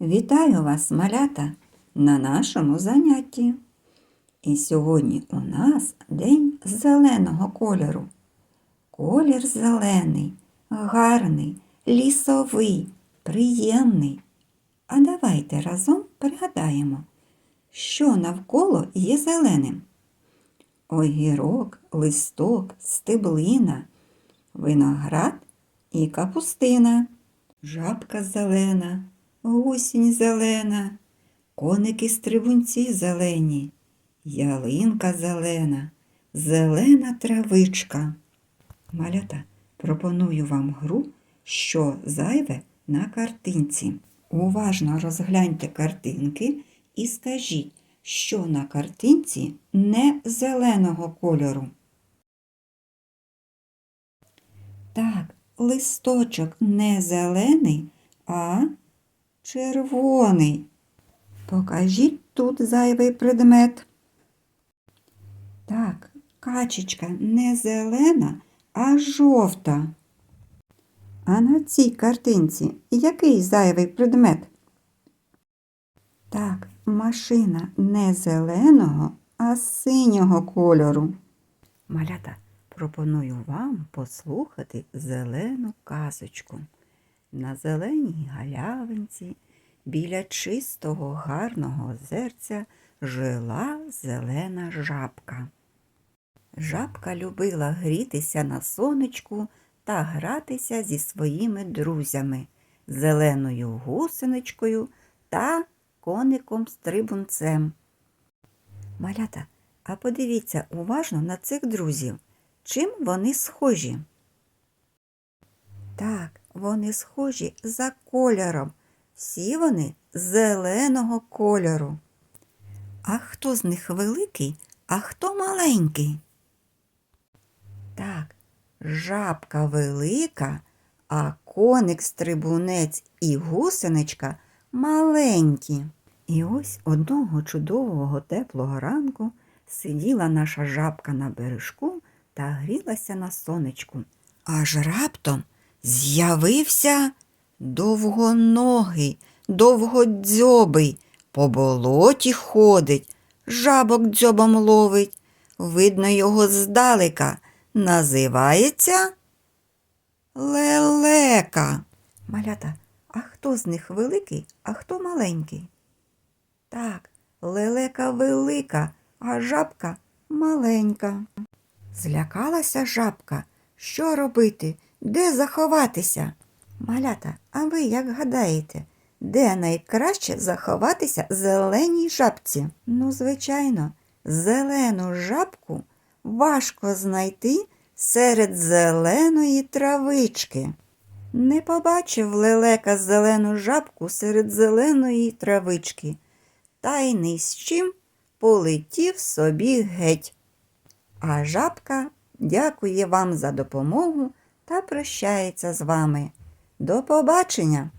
Вітаю вас, малята, на нашому занятті. І сьогодні у нас день зеленого кольору. Колір зелений, гарний, лісовий, приємний. А давайте разом пригадаємо, що навколо є зеленим. Огірок, листок, стеблина, виноград і капустина, жабка зелена, гусінь зелена, коники стрибунці зелені, ялинка зелена, зелена травичка. Малята, пропоную вам гру, що зайве на картинці. Уважно розгляньте картинки і скажіть, що на картинці не зеленого кольору. Так, листочок не зелений, а червоний. Покажіть тут зайвий предмет. Так, качечка не зелена, а жовта. А на цій картинці який зайвий предмет? Так, машина не зеленого, а синього кольору. Малята, пропоную вам послухати зелену казочку. На зеленій галявинці біля чистого гарного озерця жила зелена жабка. Жабка любила грітися на сонечку та гратися зі своїми друзями, зеленою гусеничкою та коником стрибунцем. Малята, а подивіться уважно на цих друзів. Чим вони схожі? Вони схожі за кольором. Всі вони зеленого кольору. А хто з них великий, а хто маленький? Так, жабка велика, а коник стрибунець і гусеничка маленькі. І ось одного чудового теплого ранку сиділа наша жабка на бережку та грілася на сонечку. Аж раптом з'явився довгоногий, довгодзьобий, по болоті ходить, жабок дзьобом ловить. Видно його здалека. Називається лелека. Малята, а хто з них великий, а хто маленький? Так, лелека велика, а жабка маленька. Злякалася жабка. Що робити? Де заховатися? Малята, а ви як гадаєте, де найкраще заховатися зеленій жабці? Ну, звичайно, зелену жабку важко знайти серед зеленої травички. Не побачив лелека зелену жабку серед зеленої травички, та й ні з чим полетів собі геть. А жабка дякує вам за допомогу та прощається з вами. До побачення!